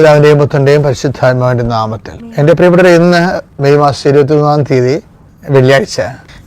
പിതാവിന്റെയും പുത്രന്റെയും പരിശുദ്ധാത്മാവിന്റെ നാമത്തിൽ. എന്റെ പ്രിയപ്പെട്ടവർ ഇന്ന് മെയ് മാസം ഇരുപത്തി മൂന്നാം തീയതി വെള്ളിയാഴ്ച.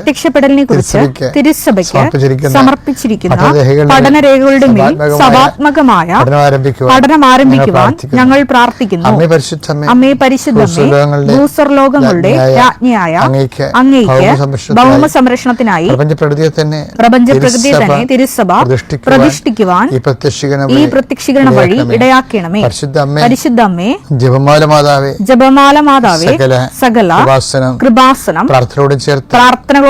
പ്രത്യക്ഷപ്പെടലിനെ കുറിച്ച് തിരുസഭയ്ക്ക് സമർപ്പിച്ചിരിക്കുന്ന പഠനരേഖകളുടെ മേൽ സഭാത്മകമായ പഠനം ആരംഭിക്കുവാൻ ഞങ്ങൾ പ്രാർത്ഥിക്കുന്നു. അമ്മയെ അമ്മേ പരിശുദ്ധമേ ഭൂസ്വർലോകങ്ങളുടെ രാജ്ഞിയായ അങ്ങേക്ക് ഭൗമ സംരക്ഷണത്തിനായി പ്രപഞ്ച പ്രകൃതിയെ തന്നെ പ്രപഞ്ചപ്രകൃതിയെ തിരുസഭ തന്നെ തിരുസഭ പ്രതിഷ്ഠിക്കുവാൻ ഈ പ്രത്യക്ഷീകരണം വഴി ഇടയാക്കണമേ. പരിശുദ്ധമ്മേ ജപമാല മാതാവേ ജപമാല മാതാവേ സകല കൃപാസനം പ്രാർത്ഥനയോടും ചേർത്ത് പ്രാർത്ഥനകളോടും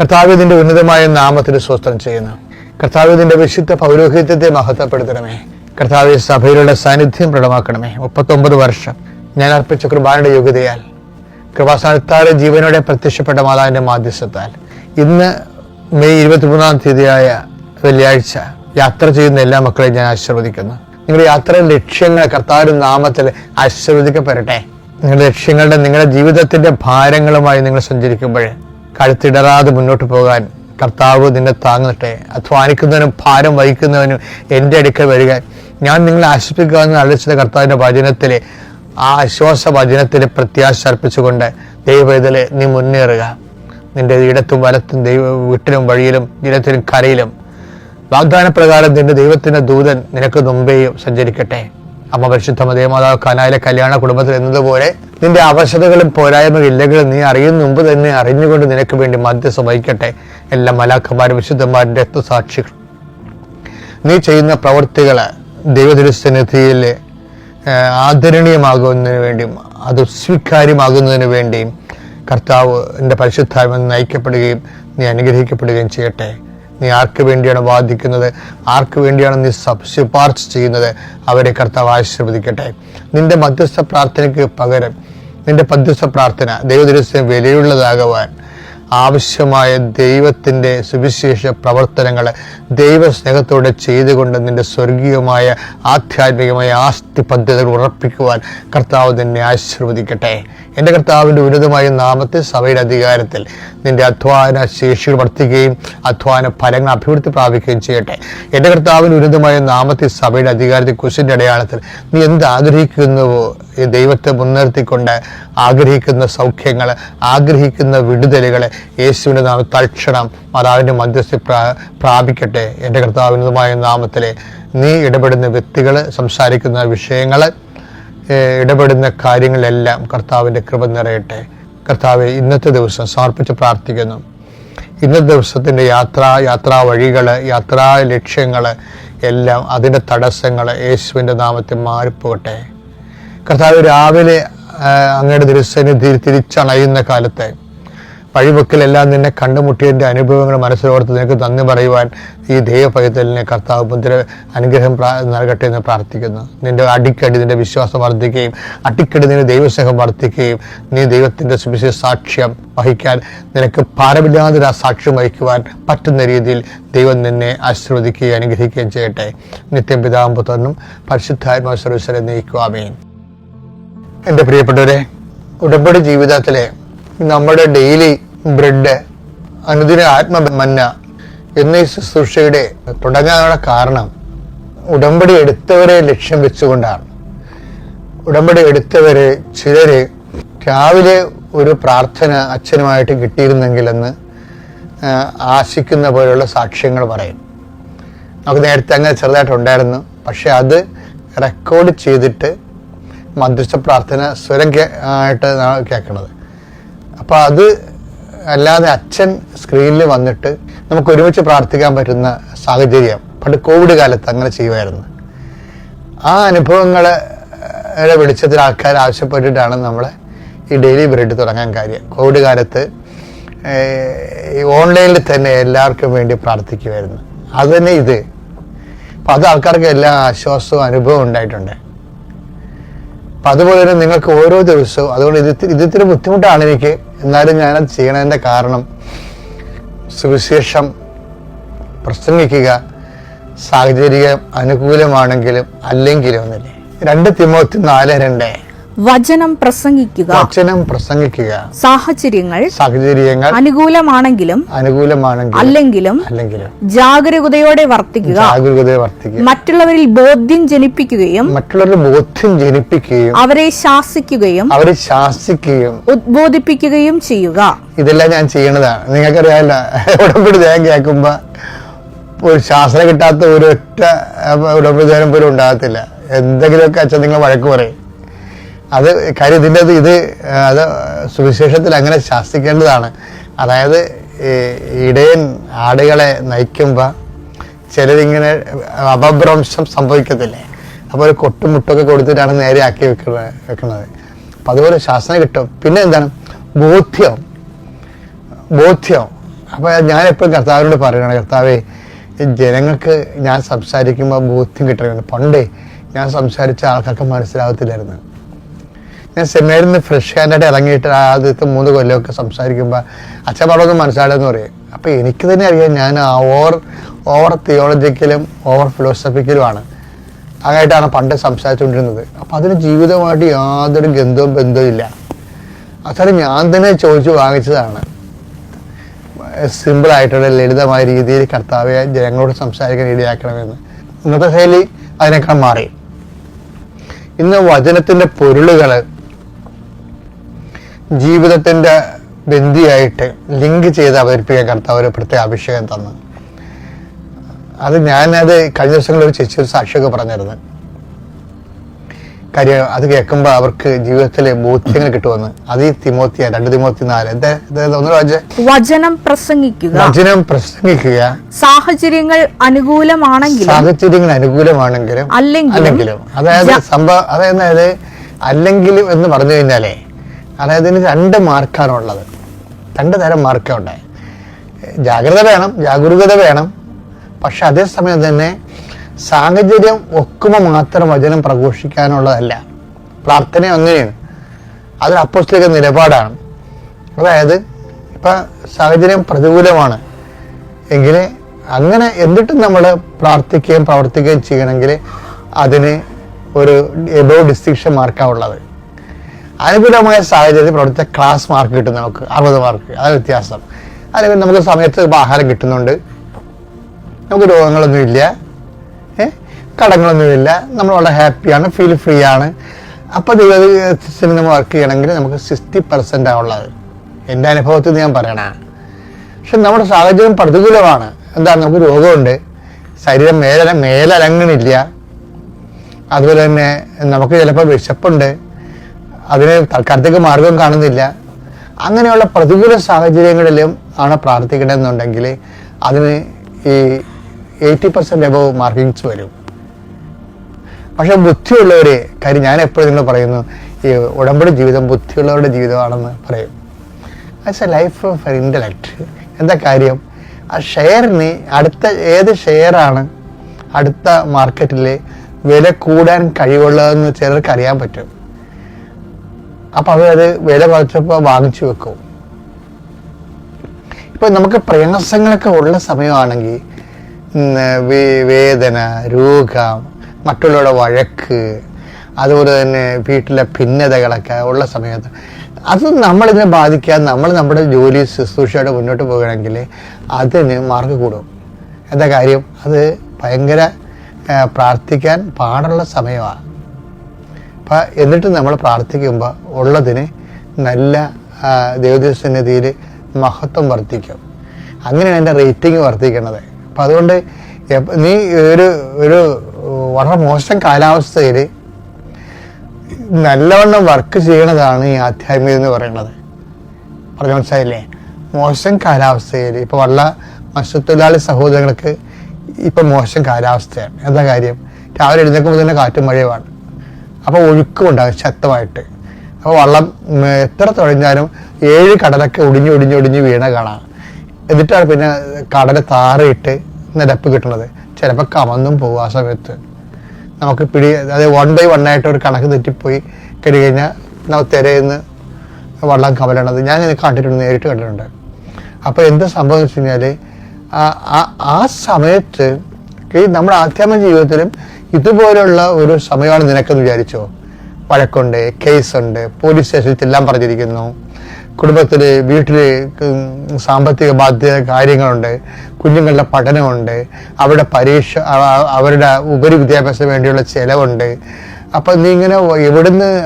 കർത്താവ് ഇതിന്റെ ഉന്നതമായ നാമത്തിന് സ്വസ്ത്രം ചെയ്യുന്നു. കർത്താവ് ഇതിന്റെ വിശുദ്ധ പൗരോഹിത്യത്തെ മഹത്വപ്പെടുത്തണമേ. കർത്താവ് സഭയിലുള്ള സാന്നിധ്യം പ്രകടമാക്കണമേ. മുപ്പത്തൊമ്പത് വർഷം ഞാൻ അർപ്പിച്ച കുർബാനയുടെ യോഗ്യതയാൽ കൃപാസ്ഥാനത്താറ് ജീവനോടെ പ്രത്യക്ഷപ്പെട്ട മാതാവിന്റെ മാധ്യസ്ഥത്താൽ ഇന്ന് മെയ് ഇരുപത്തിമൂന്നാം തീയതിയായ വെള്ളിയാഴ്ച യാത്ര ചെയ്യുന്ന എല്ലാ മക്കളെയും ഞാൻ ആശീർവദിക്കുന്നു. നിങ്ങളുടെ യാത്രയുടെ ലക്ഷ്യങ്ങൾ കർത്താവിന്റെ നാമത്തിൽ ആശീർവദിക്കപ്പെടട്ടെ. നിങ്ങളുടെ ലക്ഷ്യങ്ങളുടെ നിങ്ങളുടെ ജീവിതത്തിന്റെ ഭാരങ്ങളുമായി നിങ്ങൾ സഞ്ചരിക്കുമ്പോൾ കഴുത്തിടറാതെ മുന്നോട്ട് പോകാൻ കർത്താവ് നിന്നെ താങ്ങട്ടെ. അധ്വാനിക്കുന്നവനും ഭാരം വഹിക്കുന്നവനും എന്റെ അടുക്കൽ വരിക. ഞാൻ നിങ്ങളെ ആശ്വസിപ്പിക്കാമെന്ന് അറിയിച്ചത് കർത്താവിന്റെ വചനത്തിലെ ആ ആശ്വാസ വചനത്തിലെ പ്രത്യാശ അർപ്പിച്ചുകൊണ്ട് ദൈവവേദലെ നീ മുന്നേറുക. നിന്റെ ഇടത്തും വലത്തും ദൈവ വീട്ടിലും വഴിയിലും ഇടത്തിലും കരയിലും വാഗ്ദാന പ്രകാരം നിന്റെ ദൈവത്തിന്റെ ദൂതൻ നിനക്ക് മുമ്പേയും സഞ്ചരിക്കട്ടെ. അമ്മ പരിശുദ്ധ മതേമാതാവ് കനായിലെ കല്യാണ കുടുംബത്തിൽ എന്നതുപോലെ നിന്റെ അവശതകളും പോരായ്മകളും ഇല്ലെങ്കിലും നീ അറിയുന്ന മുമ്പ് തന്നെ അറിഞ്ഞുകൊണ്ട് നിനക്ക് വേണ്ടി മധ്യസ്ഥ വഹിക്കട്ടെ. എല്ലാ മലാഖമാരും വിശുദ്ധന്മാരും രക്തസാക്ഷികൾ നീ ചെയ്യുന്ന പ്രവൃത്തികൾ ദൈവദുരുസന്നിധിയിൽ ആദരണീയമാകുന്നതിന് വേണ്ടിയും അത് സ്വീകാര്യമാകുന്നതിന് വേണ്ടിയും കർത്താവ് എന്റെ പരിശുദ്ധാത്മ നയിക്കപ്പെടുകയും നീ അനുഗ്രഹിക്കപ്പെടുകയും ചെയ്യട്ടെ. നീ ആർക്ക് വേണ്ടിയാണ് വാദിക്കുന്നത്? ആർക്ക് വേണ്ടിയാണ് നീ ശുപാർശ ചെയ്യുന്നത്? അവരെ കർത്താവ് ആശീർവദിക്കട്ടെ. നിന്റെ മധ്യസ്ഥ പ്രാർത്ഥനയ്ക്ക് പകരം നിന്റെ മധ്യസ്ഥ പ്രാർത്ഥന ദൈവദിവസം വിലയുള്ളതാകുവാൻ ആവശ്യമായ ദൈവത്തിന്റെ സുവിശേഷ പ്രവർത്തനങ്ങൾ ദൈവസ്നേഹത്തോടെ ചെയ്തുകൊണ്ട് നിന്റെ സ്വർഗീയമായ ആധ്യാത്മികമായ ആസ്തി പദ്ധതികൾ ഉറപ്പിക്കുവാൻ കർത്താവ് നിന്നെ ആശീർവദിക്കട്ടെ. എന്റെ കർത്താവിന്റെ ഉന്നതമായ നാമത്തെ സഭയുടെ അധികാരത്തിൽ നിന്റെ അധ്വാന ശേഷികൾ വർദ്ധിക്കുകയും അധ്വാന ഫലങ്ങൾ അഭിവൃദ്ധി പ്രാപിക്കുകയും ചെയ്യട്ടെ. എന്റെ കർത്താവിന്റെ ഉന്നതമായ നാമത്തെ സഭയുടെ അധികാരത്തിൽ കുശിന്റെ അടയാളത്തിൽ നീ എന്ത് ആഗ്രഹിക്കുന്നുവോ ദൈവത്തെ മുൻനിർത്തിക്കൊണ്ട് ആഗ്രഹിക്കുന്ന സൗഖ്യങ്ങൾ ആഗ്രഹിക്കുന്ന വിടുതലുകൾ യേശുവിന്റെ നാമം തൽക്ഷണം മാതാവിന്റെ മധ്യസ്ഥ പ്രാ പ്രാപിക്കട്ടെ. എന്റെ കർത്താവിനുമായ നാമത്തിലെ നീ ഇടപെടുന്ന വ്യക്തികൾ സംസാരിക്കുന്ന വിഷയങ്ങൾ ഇടപെടുന്ന കാര്യങ്ങളെല്ലാം കർത്താവിന്റെ കൃപ നിറയട്ടെ. കർത്താവ് ഇന്നത്തെ ദിവസം സമർപ്പിച്ച് പ്രാർത്ഥിക്കുന്നു. ഇന്നത്തെ ദിവസത്തിന്റെ യാത്ര യാത്രാ വഴികൾ യാത്രാ ലക്ഷ്യങ്ങൾ എല്ലാം അതിന്റെ തടസ്സങ്ങൾ യേശുവിന്റെ നാമത്തിൽ മാറിപ്പോകട്ടെ. കർത്താവ് രാവിലെ അങ്ങയുടെ തിരുസന്നിധിയിൽ തിരിച്ചണയുന്ന കാലത്തെ. വഴിവെക്കലെല്ലാം നിന്നെ കണ്ടുമുട്ടിയതിന്റെ അനുഭവങ്ങൾ മനസ്സിലോർത്ത് നിനക്ക് നന്ദി പറയുവാൻ ഈ ദൈവഭയത്തലിനെ കർത്താവ് മുദ്ര അനുഗ്രഹം നൽകട്ടെ എന്ന് പ്രാർത്ഥിക്കുന്നു. നിന്റെ അടിക്കടി നിന്റെ വിശ്വാസം വർദ്ധിക്കുകയും അടിക്കടി നിന്റെ ദൈവസ്നേഹം വർദ്ധിക്കുകയും നീ ദൈവത്തിന്റെ സുവിശേഷ സാക്ഷ്യം വഹിക്കാൻ നിനക്ക് ഭാരമില്ലാതെ ആ സാക്ഷ്യം വഹിക്കുവാൻ പറ്റുന്ന രീതിയിൽ ദൈവം നിന്നെ ആശീർവദിക്കുകയും അനുഗ്രഹിക്കുകയും ചെയ്യട്ടെ. നിത്യം പിതാമ്പുത്രനും പരിശുദ്ധാത്മാ സർവീസരെ നയിക്കുവാമേൻ എന്റെ പ്രിയപ്പെട്ടവരെ ഉടമ്പടി ജീവിതത്തിലെ നമ്മുടെ ഡെയിലി ബ്രെഡ് അനുദിന ആത്മമന്ന എന്നീ ശുശ്രൂഷയുടെ തുടങ്ങാനുള്ള കാരണം ഉടമ്പടി എടുത്തവരെ ലക്ഷ്യം വെച്ചുകൊണ്ടാണ്. ഉടമ്പടി എടുത്തവരെ ചിലര് രാവിലെ ഒരു പ്രാർത്ഥന അച്ഛനുമായിട്ട് കിട്ടിയിരുന്നെങ്കിലെന്ന് ആശിക്കുന്ന പോലെയുള്ള സാക്ഷ്യങ്ങൾ പറയും. നമുക്ക് നേരത്തെ അങ്ങനെ ചെറുതായിട്ടുണ്ടായിരുന്നു പക്ഷെ അത് റെക്കോർഡ് ചെയ്തിട്ട് മധ്യസ്ഥ പ്രാർത്ഥന സ്വരം ആയിട്ട് കേൾക്കണത്. അപ്പോൾ അത് അല്ലാതെ അച്ഛൻ സ്ക്രീനിൽ വന്നിട്ട് നമുക്ക് ഒരുമിച്ച് പ്രാർത്ഥിക്കാൻ പറ്റുന്ന സാഹചര്യം പണ്ട് കോവിഡ് കാലത്ത് അങ്ങനെ ചെയ്യുമായിരുന്നു. ആ അനുഭവങ്ങളെ വെളിച്ചത്തിൽ ആൾക്കാർ ആവശ്യപ്പെട്ടിട്ടാണ് നമ്മളെ ഈ ഡെയിലി ബ്രെഡ് തുടങ്ങാൻ കാര്യം. കോവിഡ് കാലത്ത് ഈ ഓൺലൈനിൽ തന്നെ എല്ലാവർക്കും വേണ്ടി പ്രാർത്ഥിക്കുമായിരുന്നു. അത് തന്നെ ഇത്. അപ്പം അത് ആൾക്കാർക്ക് എല്ലാ ആശ്വാസവും അനുഭവവും ഉണ്ടായിട്ടുണ്ട്. അപ്പം അതുപോലെ തന്നെ നിങ്ങൾക്ക് ഓരോ ദിവസവും അതുകൊണ്ട് ഇത് ഇത്തിരി- ഇത് ഇത്തിരി ബുദ്ധിമുട്ടാണ് എനിക്ക്. എന്നാലും ഞാനത് ചെയ്യണതിന്റെ കാരണം സുവിശേഷം പ്രസംഗിക്കുക സാഹചര്യം അനുകൂലമാണെങ്കിലും അല്ലെങ്കിലും എന്നല്ലേ രണ്ട് തിമോത്തി നാല് രണ്ട്. വചനം പ്രസംഗിക്കുക. വചനം പ്രസംഗിക്കുക. സാഹചര്യങ്ങൾ സാഹചര്യങ്ങൾ അനുകൂലമാണെങ്കിലും അനുകൂലമാണെങ്കിലും അല്ലെങ്കിലും അല്ലെങ്കിലും ജാഗരൂകതയോടെ വർത്തിക്കുക. ജാഗരൂകതയെ വർത്തിക്കുക. മറ്റുള്ളവരിൽ ബോധ്യം ജനിപ്പിക്കുകയും മറ്റുള്ളവരിൽ ബോധ്യം ജനിപ്പിക്കുകയും അവരെ ശാസിക്കുകയും അവരെ ശാസിക്കുകയും ഉദ്ബോധിപ്പിക്കുകയും ചെയ്യുക. ഇതെല്ലാം ഞാൻ ചെയ്യണതാണ്. നിങ്ങൾക്കറിയാമല്ലോ ഉടമ്പടി ഞാൻ കേൾക്കുമ്പോ ഒരു ശാസ്ത്രം കിട്ടാത്ത ഒരൊറ്റ ഒറ്റ ഉടമ്പടിധാരം പോലും ഉണ്ടാകത്തില്ല. എന്തെങ്കിലുമൊക്കെ അച്ഛൻ നിങ്ങൾ വഴക്ക് പറയും. അത് കാര്യം ഇതിന്റെ ഇത് അത് സുവിശേഷത്തിൽ അങ്ങനെ ശാസിക്കേണ്ടതാണ്. അതായത് ഇടയൻ ആടുകളെ നയിക്കുമ്പോൾ ചിലരിങ്ങനെ അപഭ്രംശം സംഭവിക്കത്തില്ലേ? അപ്പോൾ ഒരു കൊട്ടുമുട്ടൊക്കെ കൊടുത്തിട്ടാണ് നേരെ ആക്കി വെക്കുന്നത് വെക്കുന്നത് അപ്പം അതുപോലെ ശാസ്ത്രം കിട്ടും. പിന്നെ എന്താണ്? ബോധ്യം. ബോധ്യം. അപ്പോൾ എപ്പോഴും കർത്താവിനോട് പറയണം കർത്താവേ ജനങ്ങൾക്ക് ഞാൻ സംസാരിക്കുമ്പോൾ ബോധ്യം കിട്ടണമെന്ന് പണ്ടേ ഞാൻ സംസാരിച്ച ആൾക്കാർക്ക് മനസ്സിലാകത്തില്ലായിരുന്നു ഞാൻ സെമിനാരിൽ നിന്ന് ഫ്രഷ് ഹാൻഡായിട്ട് ഇറങ്ങിയിട്ട് ആദ്യത്തെ മൂന്ന് കൊല്ലമൊക്കെ സംസാരിക്കുമ്പോൾ അച്ഛൻ പറഞ്ഞൊന്നും മനസ്സിലായെന്ന് പറയും. അപ്പോൾ എനിക്ക് തന്നെ അറിയാം ഞാൻ ഓവർ ഓവർ തിയോളജിക്കലും ഓവർ ഫിലോസഫിക്കലുമാണ് അങ്ങായിട്ടാണ് പണ്ട് സംസാരിച്ചുകൊണ്ടിരുന്നത്. അപ്പോൾ അതിന് ജീവിതമായിട്ട് യാതൊരു ഗന്ധവും ബന്ധവും ഇല്ല. അത്ര ഞാൻ തന്നെ ചോദിച്ചു വാങ്ങിച്ചതാണ്. സിമ്പിളായിട്ടുള്ള ലളിതമായ രീതിയിൽ കർത്താവെ ജനങ്ങളോട് സംസാരിക്കാൻ ഇടയാക്കണമെന്ന്. ഇന്നത്തെ ശൈലി അതിനേക്കാൾ മാറി. ഇന്ന് വചനത്തിന്റെ പൊരുളുകൾ ജീവിതത്തിന്റെ ബന്ധിയായിട്ട് ലിങ്ക് ചെയ്ത് അവതരിപ്പിക്കാൻ കർത്താവ് ഒരു പ്രത്യേക അഭിഷേകം തന്നു. അത് ഞാനത് കഴിഞ്ഞ ദിവസങ്ങളിൽ ഒരു ചേച്ചി ഒരു സാക്ഷിയൊക്കെ പറഞ്ഞിരുന്നു കാര്യം അത് കേൾക്കുമ്പോൾ അവർക്ക് ജീവിതത്തിലെ ബോധ്യങ്ങൾ കിട്ടുമെന്ന്. അത് ഈ തിമോത്തിയ രണ്ട് തിമോത്തി നാല്. വചനം പ്രസംഗിക്കുക. വചനം പ്രസംഗിക്കുക. സാഹചര്യങ്ങൾ അനുകൂലമാണെങ്കിൽ സാഹചര്യങ്ങൾ അനുകൂലമാണെങ്കിലും അല്ലെങ്കിലും അതായത് സംഭവം അതായത് അല്ലെങ്കിലും എന്ന് പറഞ്ഞു കഴിഞ്ഞാലേ അതായത് ഇതിന് രണ്ട് മാർക്കാണ് ഉള്ളത്. രണ്ട് തരം മാർക്കാണ് ഉണ്ടായത് ജാഗ്രത വേണം ജാഗരൂകത വേണം. പക്ഷെ അതേസമയം തന്നെ സാഹചര്യം ഒക്കുമ്പോൾ മാത്രം വചനം പ്രഘോഷിക്കാനുള്ളതല്ല. പ്രാർത്ഥന ഒന്നിനെയാണ് അതൊരു അപ്പോസ്തലിക നിലപാടാണ്. അതായത് ഇപ്പം സാഹചര്യം പ്രതികൂലമാണ്. എങ്കിൽ അങ്ങനെ എന്നിട്ടും നമ്മൾ പ്രാർത്ഥിക്കുകയും പ്രവർത്തിക്കുകയും ചെയ്യണമെങ്കിൽ അതിന് ഒരു എബോ ഡിസ്റ്റിങ്ഷൻ മാർക്കാണ് ഉള്ളത്. അനുകൂലമായ സാഹചര്യത്തിൽ പ്രവർത്തിച്ച ക്ലാസ് മാർക്ക് കിട്ടും നമുക്ക്. അറുപത് മാർക്ക് അത് വ്യത്യാസം. അല്ലെങ്കിൽ നമുക്ക് സമയത്ത് ആഹാരം കിട്ടുന്നുണ്ട്. നമുക്ക് രോഗങ്ങളൊന്നുമില്ല കടങ്ങളൊന്നുമില്ല നമ്മൾ വളരെ ഹാപ്പിയാണ് ഫീൽ ഫ്രീ ആണ്. അപ്പോൾ ദൈവത്തിന് നമ്മൾ വർക്ക് ചെയ്യണമെങ്കിൽ നമുക്ക് സിക്സ്റ്റി പെർസെന്റ് ഉള്ളത്. എന്റെ അനുഭവത്തിൽ ഞാൻ പറയണ. പക്ഷെ നമ്മുടെ സാഹചര്യം പ്രതികൂലമാണ്. എന്താ? നമുക്ക് രോഗമുണ്ട്. ശരീരം മേലര മേലരങ്ങണില്ല. അതുപോലെ തന്നെ നമുക്ക് ചിലപ്പോൾ വിശപ്പുണ്ട്. അതിന് തൽക്കാലത്തേക്ക് മാർഗം കാണുന്നില്ല. അങ്ങനെയുള്ള പ്രതികൂല സാഹചര്യങ്ങളിലും ആണ് പ്രാർത്ഥിക്കണമെന്നുണ്ടെങ്കിൽ അതിന് ഈ എയ്റ്റി പെർസെന്റ് എബവ് മാർക്കിങ്സ് വരും. പക്ഷെ ബുദ്ധിയുള്ളവർ കാര്യം ഞാൻ എപ്പോഴും നിങ്ങൾ പറയുന്നു ഈ ഉടമ്പടി ജീവിതം ബുദ്ധിയുള്ളവരുടെ ജീവിതമാണെന്ന് പറയും. As a life of intellect എന്താ കാര്യം? ആ ഷെയറിന് അടുത്ത ഏത് ഷെയറാണ് അടുത്ത മാർക്കറ്റിൽ വില കൂടാൻ കഴിവുള്ളതെന്ന് ചിലർക്ക് അറിയാൻ പറ്റും. അപ്പോൾ അവരത് വില കുറച്ചപ്പോൾ വാങ്ങിച്ചു വെക്കും. ഇപ്പൊ നമുക്ക് പ്രയാസങ്ങളൊക്കെ ഉള്ള സമയമാണെങ്കിൽ വേദന രോഗം മറ്റുള്ളവരുടെ വഴക്ക് അതുപോലെ തന്നെ വീട്ടിലെ ഭിന്നതകളൊക്കെ ഉള്ള സമയത്ത് അത് നമ്മളിതിനെ ബാധിക്കാതെ നമ്മൾ നമ്മുടെ ജോലി ശുശ്രൂഷയോടെ മുന്നോട്ട് പോകുകയാണെങ്കിൽ അതിന് മാർക്ക് കൂടും. എന്താ കാര്യം? അത് ഭയങ്കര പ്രാർത്ഥിക്കാൻ പാടുള്ള സമയമാണ് അപ്പം എന്നിട്ട് നമ്മൾ പ്രാർത്ഥിക്കുമ്പോൾ ഉള്ളതിന് നല്ല ദൈവസന്നിധിയിൽ മഹത്വം വർദ്ധിക്കും. അങ്ങനെയാണ് എന്റെ റേറ്റിംഗ് വർദ്ധിക്കുന്നത് അപ്പം അതുകൊണ്ട് നീ ഒരു ഒരു വളരെ മോശം കാലാവസ്ഥയിൽ നല്ലവണ്ണം വർക്ക് ചെയ്യണതാണ് ഈ ആധ്യാത്മികത എന്ന് പറയുന്നത്. പറഞ്ഞു മനസ്സിലായില്ലേ? മോശം കാലാവസ്ഥയിൽ ഇപ്പോൾ വള്ള മത്സ്യത്തൊഴിലാളി സഹോദരങ്ങൾക്ക് ഇപ്പം മോശം കാലാവസ്ഥയാണ്. എന്താ കാര്യം? രാവിലെ എഴുന്നേൽക്കുമ്പോൾ തന്നെ കാറ്റും മഴയുമാണ്. അപ്പോൾ ഒഴുക്കും ഉണ്ടാകും ശക്തമായിട്ട്. അപ്പോൾ വള്ളം എത്ര തുഴഞ്ഞാലും ഏഴ് കടലൊക്കെ ഒടിഞ്ഞ് ഒടിഞ്ഞ് ഒടിഞ്ഞ് വീണ കാണാം. എന്നിട്ടാണ് പിന്നെ കടൽ താറിയിട്ട് നിരപ്പ് കിട്ടുന്നത്. ചിലപ്പോൾ കമന്നും പോകും ആ സമയത്ത്. നമുക്ക് പിടി അതായത് വൺ ബൈ വൺ ആയിട്ട് ഒരു കണക്ക് തെറ്റിപ്പോയി. കഴിഞ്ഞ് കഴിഞ്ഞാൽ നമ്മൾ തിരയുന്ന വള്ളം കമലണത്. ഞാൻ കണ്ടിട്ടുണ്ട് നേരിട്ട് കണ്ടിട്ടുണ്ട്. അപ്പോൾ എന്ത് സംഭവം വെച്ച് കഴിഞ്ഞാൽ ആ സമയത്ത് ഈ നമ്മുടെ ആധ്യാത്മിക ജീവിതത്തിലും ഇതുപോലുള്ള ഒരു സമയമാണ് നിനക്കെന്ന് വിചാരിച്ചോ? വഴക്കുണ്ട് കേസുണ്ട് പോലീസ് സ്റ്റേഷനിൽ ചെല്ലാൻ പറഞ്ഞിരിക്കുന്നു. കുടുംബത്തിൽ വീട്ടിൽ സാമ്പത്തിക ബാധ്യത കാര്യങ്ങളുണ്ട്. കുഞ്ഞുങ്ങളുടെ പഠനമുണ്ട്. അവരുടെ പരീക്ഷ അവ- അവ- അവരുടെ ഉപരി വിദ്യാഭ്യാസത്തിന് വേണ്ടിയുള്ള ചിലവുണ്ട്. അപ്പം നീ ഇങ്ങനെ എവിടുന്ന്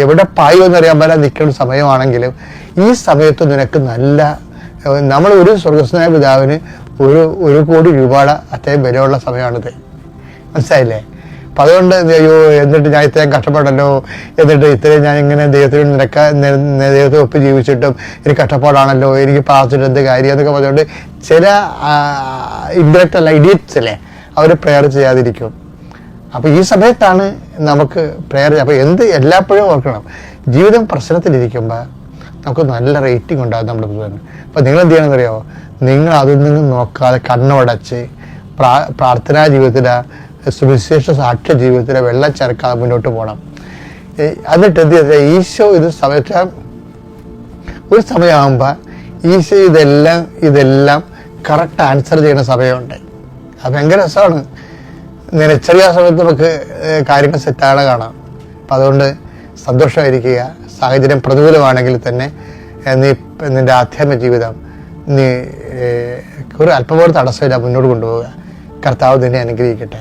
എവിടെ പായോ എന്നറിയാൻ പറ്റാൻ നിൽക്കുന്ന സമയമാണെങ്കിലും ഈ സമയത്ത് നിനക്ക് നല്ല നമ്മൾ ഒരു സ്വർഗസ്നായ പിതാവിന് ഒരു ഒരു കോടി രൂപയുടെ അത്രയും വിലയുള്ള സമയമാണിത്. മനസ്സിലായില്ലേ? അപ്പം അതുകൊണ്ട് അയ്യോ എന്നിട്ട് ഞാൻ ഇത്രയും കഷ്ടപ്പെടല്ലോ എന്നിട്ട് ഇത്രയും ഞാൻ ഇങ്ങനെ ദൈവത്തിന് നിരക്ക ദൈവത്തെ ഒപ്പ് ജീവിച്ചിട്ടും എനിക്ക് കഷ്ടപ്പാടാണല്ലോ. എനിക്ക് പ്രാർത്ഥിച്ചിട്ട് എന്ത് കാര്യം? എന്നൊക്കെ പറഞ്ഞുകൊണ്ട് ചില ഇൻഡയറക്റ്റ് അല്ല ഇഡിയറ്റ്സ് അല്ലേ അവർ പ്രെയർ ചെയ്യാതിരിക്കും. അപ്പോൾ ഈ സമയത്താണ് നമുക്ക് പ്രെയർ അപ്പോൾ എന്ത് എല്ലാപ്പോഴും ഓർക്കണം. ജീവിതം പ്രശ്നത്തിലിരിക്കുമ്പോൾ നമുക്ക് നല്ല റേറ്റിംഗ് ഉണ്ടാകും നമ്മുടെ പുതുവന് അപ്പോൾ നിങ്ങൾ എന്ത് ചെയ്യണമെന്ന് അറിയാമോ നിങ്ങൾ അതിൽ നിന്ന് നോക്കാതെ കണ്ണുടച്ച് പ്രാ പ്രാർത്ഥനാ ജീവിതത്തിലെ സുവിശേഷ സാക്ഷ്യ ജീവിതത്തിലെ വെള്ളം ചേർക്കാതെ മുന്നോട്ട് പോകണം. എന്നിട്ട് ഈശോ ഇത് സമയത്ത് ഒരു സമയമാകുമ്പോൾ ഈശോ ഇതെല്ലാം ഇതെല്ലാം കറക്റ്റ് ആൻസർ ചെയ്യുന്ന സമയമുണ്ട്. അത് ഭയങ്കര രസമാണ്. നിലച്ചെറിയ സമയത്ത് നമുക്ക് കാര്യങ്ങൾ സെറ്റാണ് കാണാം. അപ്പം അതുകൊണ്ട് സന്തോഷമായിരിക്കുക. സാഹചര്യം പ്രതികൂലമാണെങ്കിൽ തന്നെ നീ നിന്റെ ആധ്യാത്മിക ജീവിതം നീ ഒരു അല്പം പോലും തടസ്സമില്ല മുന്നോട്ട് കൊണ്ടുപോവുക. കർത്താവ് നിന്നെ അനുഗ്രഹിക്കട്ടെ.